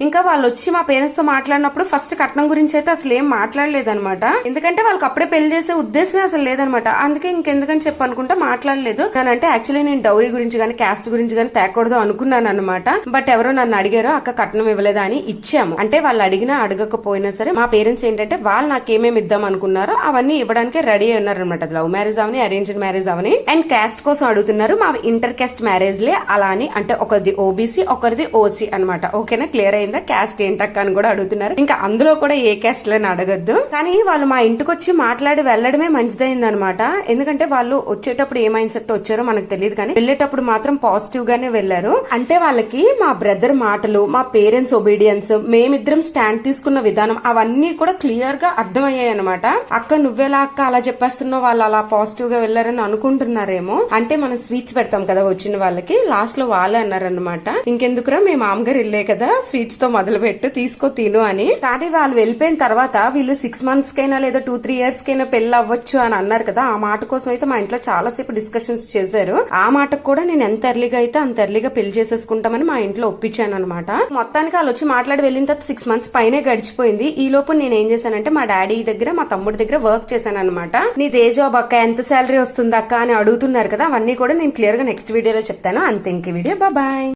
ఇంకా వాళ్ళు వచ్చి మా పేరెంట్స్తో మాట్లాడినప్పుడు ఫస్ట్ కట్నం గురించి అయితే అసలు ఏం మాట్లాడలేదనమాట ఎందుకంటే వాళ్ళకి అప్పుడే పెళ్ళి చేసే ఉద్దేశం అసలు లేదనమాట అందుకే ఇంకెందుకని చెప్పి అనుకుంటా మాట్లాడలేదు. అంటే యాక్చువల్లీ నేను డౌరీ గురించి కానీ క్యాస్ట్ గురించి కానీ తేకూడదు అనుకున్నాను అనమాట బట్ ఎవరో నన్ను అడిగారో అక్క కట్నం ఇవ్వలేదా? అని ఇచ్చాము. అంటే వాళ్ళు అడిగినా అడగకపోయినా సరే మా పేరెంట్స్ ఏంటంటే వాళ్ళు నాకు ఏమేమి ఇద్దాం అనుకున్నారో అవన్నీ ఇవ్వడానికి రెడీ అయి ఉన్నారనమాట లవ్ మ్యారేజ్ అవని అరేంజ్డ్ మ్యారేజ్ అవని. అండ్ క్యాస్ట్ కోసం అడుగుతున్నారు మా ఇంటర్ క్యాస్ట్ మ్యారేజ్ లే అలా అని అంటే ఒకరిది ఓబీసీ ఒకరిది ఓసీ అనమాట ఓకేనా క్లియర్ అయింది? క్యాస్ట్ ఏంటక్క అని కూడా అడుగుతున్నారు. ఇంకా అందులో కూడా ఏ క్యాస్ట్ లని అడగద్దు. కానీ వాళ్ళు మా ఇంటికి వచ్చి మాట్లాడి వెళ్ళడమే మంచిదైంది అనమాట ఎందుకంటే వాళ్ళు వచ్చేటప్పుడు ఏ మైండ్ సెట్ వచ్చారో మనకు తెలియదు కానీ వెళ్ళేటప్పుడు మాత్రం పాజిటివ్ గానే వెళ్ళారు అంటే వాళ్ళకి మా బ్రదర్ మాటలు మా పేరెంట్స్ ఒబీడియన్స్ మేమిద్దరం స్టాండ్ తీసుకున్న విధానం అవన్నీ కూడా క్లియర్గా అర్థమయ్యాయి అనమాట అక్క నువ్వెలా అక్క అలా చెప్పేస్తున్నావు? వాళ్ళు అలా పాజిటివ్గా వెళ్ళారని అనుకుంటున్నారేమో. అంటే మనం స్వీట్స్ పెడతాం కదా వచ్చిన వాళ్ళకి లాస్ట్లో వాళ్ళే అన్నారనమాట. ఇంకెందుకురా మీ మామగారు వెళ్ళే కదా స్వీట్స్ తో మొదలుపెట్టు తీసుకో తిను అని. కానీ వాళ్ళు వెళ్ళిపోయిన తర్వాత వీళ్ళు సిక్స్ మంత్స్ కైనా లేదా టూ త్రీ ఇయర్స్ కైనా పెళ్ళి అవ్వచ్చు అని అన్నారు కదా ఆ మాట కోసం అయితే మా ఇంట్లో చాలా సేపు డిస్కషన్స్ చేశారు. ఆ మాటకు కూడా నేను ఎంత ఎర్లీగా అయితే అంత ఎర్లీగా పెళ్ళి చేసేసుకుంటామని మా ఇంట్లో ఒప్పించాను అనమాట మొత్తానికి వాళ్ళు వచ్చి మాట్లాడి వెళ్ళిన తర్వాత సిక్స్ మంత్స్ పైనే గడిచిపోయింది. ఈ లోపు నేను ఏం చేశానంటే మా డాడీ దగ్గర మా తమ్ముడి దగ్గర వర్క్ చేశాను అనమాట నీ దే జాబ్ అక్క ఎంత శాలరీ వస్తుంది అక్క అని అడుగుతున్నారు కదా అవన్నీ కూడా నేను క్లియర్గా నెక్స్ట్ వీడియోలో చెప్తాను. అంతే ఇంక వీడియో బాయ్